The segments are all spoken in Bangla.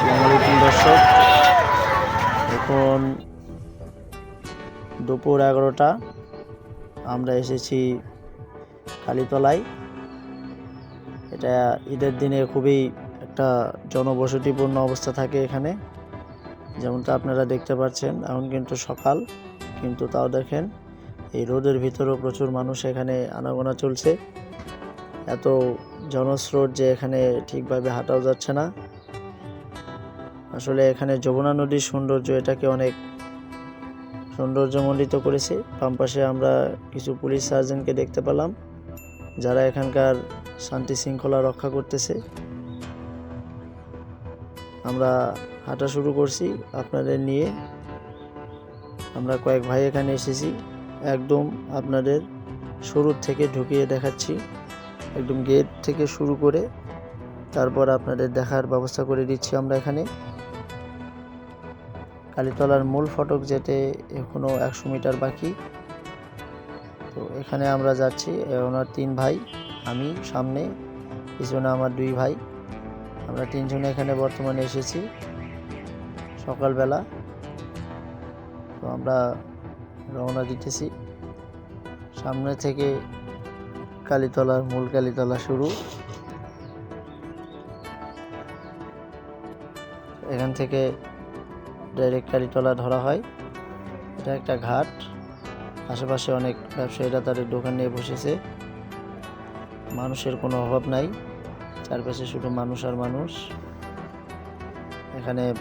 আসসালামু আলাইকুম, দর্শক। এখন দুপুর এগারোটা। আমরা এসেছি কালীতলায়। এটা ঈদের দিনে খুবই একটা জনবসতিপূর্ণ অবস্থা থাকে এখানে। যেমনটা আপনারা দেখতে পাচ্ছেন, এখন কিন্তু সকাল, কিন্তু তাও দেখেন এই রোদের ভিতরেও প্রচুর মানুষ এখানে আনাগোনা চলছে। এত জনস্রোত যে এখানে ঠিকভাবে হাঁটাও যাচ্ছে না। আসলে এখানে যমুনা নদীর সৌন্দর্য এটাকে অনেক সৌন্দর্যমণ্ডিত করেছে। বাম পাশে আমরা কিছু পুলিশ সার্জেন্টকে দেখতে পেলাম, যারা এখানকার শান্তি শৃঙ্খলা রক্ষা করতেছে। আমরা হাঁটা শুরু করছি আপনাদের নিয়ে। আমরা কয়েক ভাই এখানে এসেছি, একদম আপনাদের শুরুর থেকে ঢুকিয়ে দেখাচ্ছি। একদম গেট থেকে শুরু করে তারপর আপনাদের দেখার ব্যবস্থা করে দিচ্ছি আমরা এখানে। কালীতলার মূল ফটক যেতে এখনও একশো মিটার বাকি। তো এখানে আমরা যাচ্ছি ওনার তিন ভাই, আমি সামনে, পিছনে আমার দুই ভাই। আমরা তিনজনে এখানে বর্তমানে এসেছি সকালবেলা। তো আমরা রওনা দিতেছি। সামনে থেকে কালীতলার, মূল কালীতলা শুরু। এখান থেকে ডাইরেক্ট কালীতলা ধরা হয়। এটা একটা ঘাট। আশেপাশে অনেক ব্যবসায়ীরা তাদের দোকান নিয়ে বসেছে। মানুষের কোনো অভাব নাই। চারপাশে শুধু মানুষ আর মানুষ। এখানে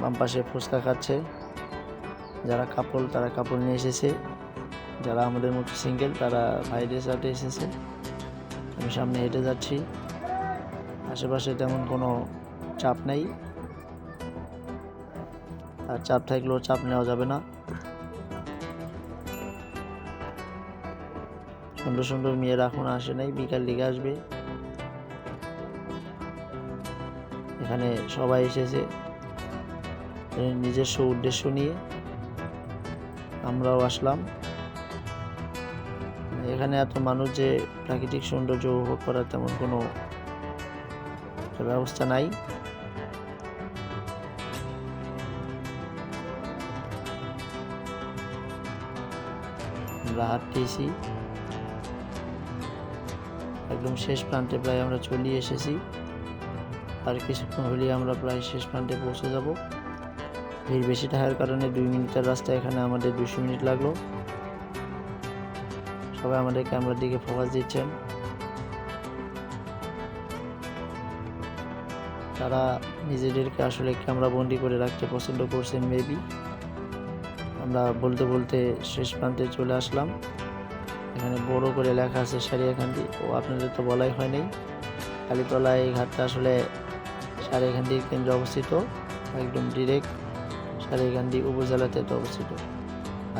বাম পাশে ফুচকা খাচ্ছে। যারা কাপড় তারা কাপড় নিয়ে এসেছে। যারা আমাদের মতো সিঙ্গেল, তারা ভাইদের সাথে এসেছে। আমি সামনে হেঁটে যাচ্ছি। আশেপাশে তেমন কোনো চাপ নেই। আর চাপ থাকলেও চাপ নেওয়া যাবে না। সুন্দর সুন্দর মেয়েরা এখন আসে নাই, বিকাল দিকে আসবে। এখানে সবাই এসেছে। নিজস্ব উদ্দেশ্য নিয়ে আমরাও আসলাম। এখানে এত মানুষ যে প্রাকৃতিক সৌন্দর্য উপভোগ করার তেমন কোনো ব্যবস্থা নাই। আমরা হাঁটতেছি। একদম শেষ প্রান্তে প্রায় আমরা চলে এসেছি। আর কিছুক্ষণ হলেই আমরা প্রায় শেষ প্রান্তে পৌঁছে যাব। ভিড় বেশি থাকার কারণে দুই মিনিটের রাস্তা এখানে আমাদের দুশো মিনিট লাগল। সবাই আমাদের ক্যামেরার দিকে ফোকাস দিচ্ছেন। তারা নিজেদেরকে আসলে ক্যামেরা বন্দি করে রাখতে পছন্দ করছেন মেবি আমরা বলতে বলতে শেষ প্রান্তে চলে আসলাম। এখানে বড় করে লেখা আছে সারিয়াকান্দি ও আপনাদের তো বলাই হয়নি কালীতলা এই ঘাটটা আসলে সারিয়াকান্দি কেন্দ্রে অবস্থিত। একদম ডিরেক্ট সারিয়াকান্দি উপজেলাতে তো অবস্থিত।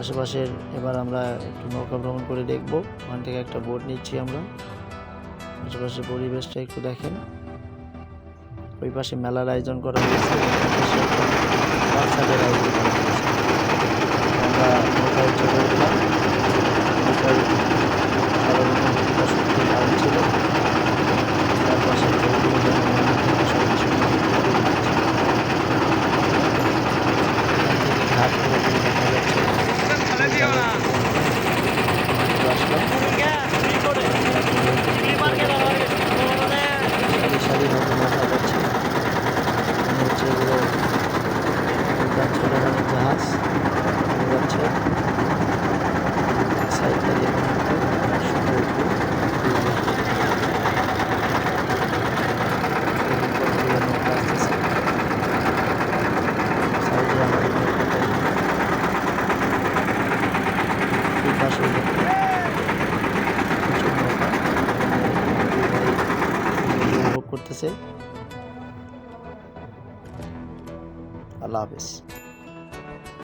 আশেপাশের এবার আমরা একটু নৌকা ভ্রমণ করে দেখব। ওখান থেকে একটা বোট নিচ্ছি আমরা। আশেপাশের পরিবেশটা একটু দেখেন। ওই পাশে মেলার আয়োজন করা হয়েছে। বাচ্চাদের আয়োজন করা হয়েছে আমরা নৌকায় চলে উঠলাম নৌকায় সাধারণ নৌকা শক্তির কারণ ছিল তার পাশে বহুগুলো যেন মনে থেকে সব কিছু মনে করে দিচ্ছে। এখান থেকে ঘাট পুরোপুরি দেখা যাচ্ছে আসলাম সারি সারিভাবে দেখা যাচ্ছে মনে হচ্ছে এগুলো উদ্যান ছোটখানি জাহাজ চলে যাচ্ছে সাইডটা দেখুন একটু সুন্দর একটু view। এরকম কতগুলো নৌকা আসতেছে। সাইডে আমাদের নৌকাটাই। এই পাশেও দেখুন প্রচুর নৌকা। এখানে দুই ভাই উপভোগ করতেছে। আল্লাহ হাফিজ।